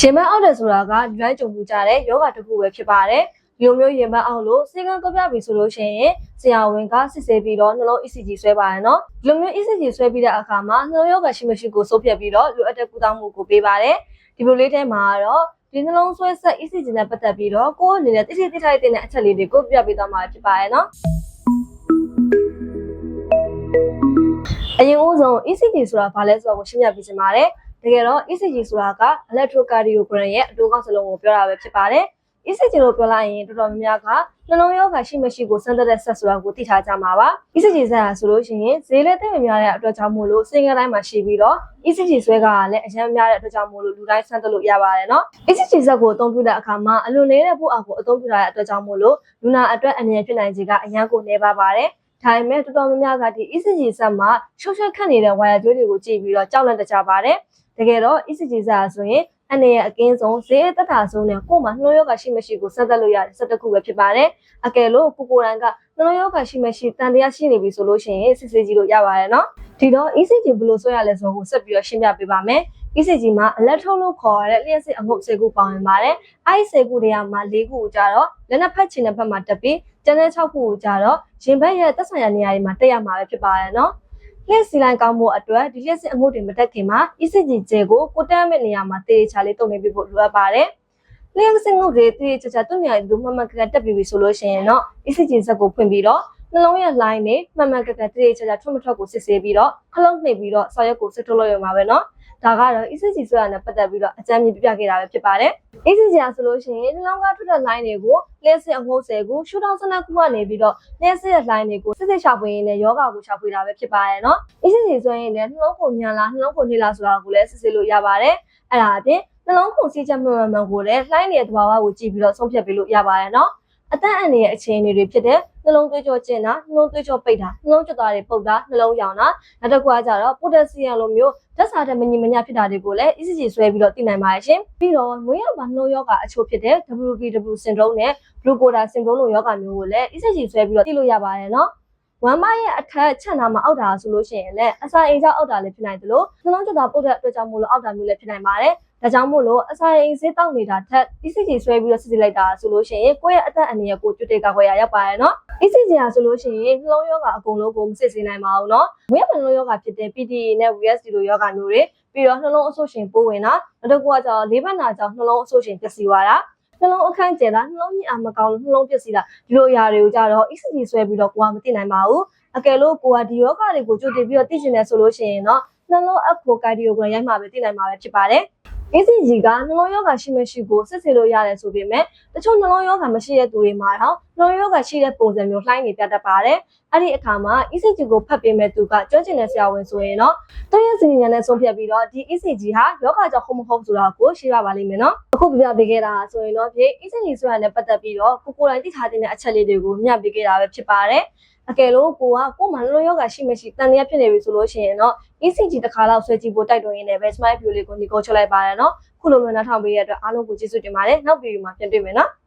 ရင်မအောက်တယ်ဆိုတာကလွမ်းကြုံမှုကြတဲ့ယောဂတစ်ခုပဲဖြစ်ပါတယ်ဒီလိုမျိုးရင်မအောက်လို့စေကန်းကောပြပြီဆိုလို့ရှိရင်ဆရာဝန်ကစစ်ဆေးပြီးတော့နှလုံး ECG ဆွဲပါရနော်ဒီလိုမျိုး ECG ဆွဲပြီးတဲ့အခါမှာနှလုံးယောဂရှိမရှိကိုစိုးဖြတ်ပြီးတော့လိုအပ်တဲ့ကုသမှုကိုပေးပါတယ်ဒီလိုလေးထဲမှာတော့ဒီနှလုံးဆွဲဆက် ECG နဲ့ပတ်သက်ပြီးတော့ကိုယ်အနေနဲ့တိတိတိထိုက်တဲ့အချက်လေးတွေကိုပြပေးသွားမှာဖြစ်ပါရဲ့နော်အရင်ဦးဆုံး ECG ဆိုတာဘာလဲဆိုတော့ကိုရှင်းပြပေးချင်ပါတယ် တကယ်တော့ ECG ဆိုတာက electrocardiogram ရဲ့အတူကောက်စလုံးကိုပြောတာပဲဖြစ်ပါတယ် ECG လို့ပြောလိုက်ရင်တော်တော်များများကနှလုံးရောဂါရှိမရှိကိုစမ်းသပ်တဲ့ဆက်ဆိုတာကိုသိထားကြမှာပါ ECG ဆက်ဟာဆိုလို့ရှိရင်ဈေးလည်းသိမများတဲ့အတွက်ကြောင့်မို့လို့စင်ကတိုင်းမှာရှိပြီးတော့ ECG ဆွဲကလည်းအရင်များတဲ့အတွက်ကြောင့်မို့လို့လူတိုင်းစမ်းသပ်လို့ရပါတယ်နော် ECG ဆက်ကိုအသုံးပြုတဲ့အခါမှာအလွန်နေတဲ့ဖို့အောက်ကိုအသုံးပြုထားတဲ့အတွက်ကြောင့်မို့လို့လူနာအတွက်အနေနဲ့ဖြစ်နိုင်ခြေကအရင်ကိုနေပါပါတယ်ဒါပေမဲ့တော်တော်များများကဒီ ECG ဆက်မှာရှုပ်ရှက်ခတ်နေတဲ့ဝါယာကြိုးတွေကိုကြည့်ပြီးတော့ကြောက်လန့်တကြပါတယ် တကယ်တော့ ECG ဆက်ဟာဆိုရင်အနေရဲ့အကင်းဆုံးဈေးအသက်တာဆုံးနဲ့ကိုယ်မှာနှလုံးရောဂါရှိမရှိကိုဆက်သက်လို့ရတဲ့ဆက်တစ်ခုပဲဖြစ်ပါတယ်။အကယ်လို့ကိုကိုယ်တိုင်ကနှလုံးရောဂါရှိမရှိတန်တရားရှိနေပြီဆိုလို့ရှိရင်စစ်ဆေးကြည့်လို့ရပါတယ်နော်။ဒီတော့ ECG ဘယ်လိုဆွဲရလဲဆိုတော့ဆက်ပြီးတော့ရှင်းပြပေးပါမယ်။ ECG မှာ electrode လို့ခေါ်ရတဲ့လျှက်စစ်အမှုတ်ဆေးခုပေါင်းဝင်ပါတယ်။အဲဒီဆေးခုတွေကမှ၄ခုကိုကြတော့လက်နှစ်ဖက်ခြေနှစ်ဖက်မှာတက်ပြီးကျန်တဲ့၆ခုကိုကြတော့ရင်ဘက်ရဲ့သက်ဆိုင်ရာနေရာတွေမှာတက်ရမှာပဲဖြစ်ပါတယ်နော်။ လျှက်စီလိုင်းကောင်းမှုအတွက်ဒီလျှက်စစ်အမှုတွေမတက်ခင်မှာ ECG ကျဲကိုကိုတက်မဲ့နေရာမှာတေးချာလေးတုံနေပြဖို့လိုအပ်ပါတယ်။လျှက်စစ်ငုတ်တွေတေးချာချာတုံနေရာဒီလိုမှန်မှန်ကန်ကန်တက်ပြီးပြီဆိုလို့ရှိရင်တော့ ECG ဇက်ကိုဖွင့်ပြီးတော့ နှလုံးရဲ့ line နဲ့မှန်မှန်ကန်ကန်တေးချာချာထွက်မထွက်ကိုစစ်ဆေးပြီးတော့ခလုံးနှိပ်ပြီးတော့ဆော်ရက်ကိုစစ်ထုတ်လို့ရမှာပဲเนาะ။ဒါကတော့ ECG ဆွဲရတဲ့ပတ်သက်ပြီးတော့အကြမ်းမြင်ပြပြခဲ့တာပဲဖြစ်ပါတယ်။ ECG ကဆိုလို့ရှိရင်နှလုံးကထွက်တဲ့ line တွေကိုလျှက်စစ်အမှုဆယ်ကိုရှူတောင်းစနက်ကူကနေပြီးတော့လျှက်စစ်ရဲ့ line တွေကိုစစ်စစ်ရှာဖွေရင်းနဲ့ယောဂကိုရှာဖွေတာပဲဖြစ်ပါတယ်နော်။ ECG ဆွဲရင်လည်းနှလုံးပုံညာလားနှလုံးပုံနှိလားဆိုတာကိုလည်းစစ်စစ်လို့ရပါတယ်။အဲ့ဒါအပြင်နှလုံးပုံစီးချက်မှန်မှန်မှန်ကိုလည်း line ရဲ့သဘာဝကိုကြည့်ပြီးတော့ဆုံးဖြတ်ပေးလို့ရပါတယ်နော်။ အသက်အန္တရာယ်အခြေအနေတွေဖြစ်တဲ့နှလုံးသွေးကြောကျဉ်တာနှလုံးသွေးကြောပိတ်တာနှလုံးကြွတာတွေပုတ်တာနှလုံးရောင်တာနောက်တစ်ခုကကြတော့ပိုတက်ဆီယမ်လိုမျိုးဓာတ်စာတဲ့မညီမမျှဖြစ်တာတွေကိုလည်း ECG ဆွဲပြီးတော့သိနိုင်ပါတယ်ရှင်ပြီးတော့မွေးရပါနှလုံးရောဂါအချို့ဖြစ်တဲ့ WBW syndrome နဲ့ Glucoda syndrome လိုရောဂါမျိုးကိုလည်း ECG ဆွဲပြီးတော့သိလို့ရပါတယ်နော်ဝမ်းမရဲ့အထက်ချက်နာမှာအောက်တာဆိုလို့ရှိရင်လည်းအစာအိမ်ကြောင့်အောက်တာလည်းဖြစ်နိုင်တယ်လို့နှလုံးကြွတာပုတ်တဲ့အတွက်ကြောင့်မို့လို့အောက်တာမျိုးလည်းဖြစ်နိုင်ပါတယ် ဒါကြောင့်မို့လို့အစာအိမ်ဆေးတောက်နေတာထက် ECG ဆွဲပြီးတော့စစ်စစ်လိုက်တာဆိုလို့ရှိရင်ကိုယ့်ရဲ့အသက်အန္တရာယ်ကိုကျွတ်တေကောက်ခွဲရရောက်ပါတယ်နော် ECG ဟာဆိုလို့ရှိရင်နှလုံးရောဂါအကုန်လုံးကိုမစစ်ဆေးနိုင်ပါဘူးနော်။ဝိရမနှလုံးရောဂါဖြစ်တဲ့ PTA နဲ့ VSD လိုရောဂါမျိုးတွေပြီးတော့နှလုံးအဆုတ်ရှင်ပိုးဝင်တာနောက်တစ်ခုကကျတော့လေးဘက်နာကြောင့်နှလုံးအဆုတ်ရှင်ပျက်စီးသွားတာနှလုံးအခန့်ကျဲတာနှလုံးညစ်အားမကောင်းလို့နှလုံးပျက်စီးတာဒီလိုအရာတွေကိုကြတော့ ECG ဆွဲပြီးတော့ကိုကမသိနိုင်ပါဘူး။အကယ်လို့ကိုကဒီယောဂါတွေကိုကြိုတင်ပြီးတော့သိချင်တယ်ဆိုလို့ရှိရင်တော့နှလုံးအခိုကာဒီယိုဂရမ်ရိုက်မှာပဲသိနိုင်မှာပဲဖြစ်ပါတယ်။ ECG ကနှလုံးရောဂါရှိမရှိကိုစစ်ဆေးလို့ရတယ်ဆိုပေမဲ့တချို့နှလုံးရောဂါမရှိတဲ့သူတွေမှာတော့နှလုံးရောဂါရှိတဲ့ပုံစံမျိုးလှိုင်းနေပြတတ်ပါတယ်။အဲ့ဒီအခါမှာ ECG ကိုဖတ်ပေးမဲ့သူကကြွကျင်တဲ့ဆရာဝန်ဆိုရင်တော့သူရဲ့စီနီညာနဲ့ဆုံးဖြတ်ပြီးတော့ဒီ ECG ဟာယောဂကြောင့်ဟုတ်မဟုတ်ဆိုတာကိုရှင်းပြပါလိမ့်မယ်နော်။အခုပြပြပေးခဲ့တာဆိုရင်တော့ဒီ ECG ဆိုတာနဲ့ပတ်သက်ပြီးတော့ကိုကိုယ်တိုင်သိထားတဲ့အချက်လေးတွေကိုမျှပေးခဲ့တာပဲဖြစ်ပါတယ်။ အကယ်လို့ကိုကကို့မှာလုံးယောဂရှိမရှိတန်ရဖြစ်နေပြီဆိုလို့ရှိရင်တော့ ECG တစ်ခါလောက်ဆွဲကြည့်ဖို့တိုက်တွန်းရင်းနဲ့ပဲ smile view လေးကိုညီကိုချလိုက်ပါတယ်နော်ခုလိုမျိုးနောက်ထောင်ပေးရတဲ့အတွက်အားလုံးကိုကျေးဇူးတင်ပါတယ်နောက်ဗီဒီယိုမှာပြန်တွေ့မယ်နော်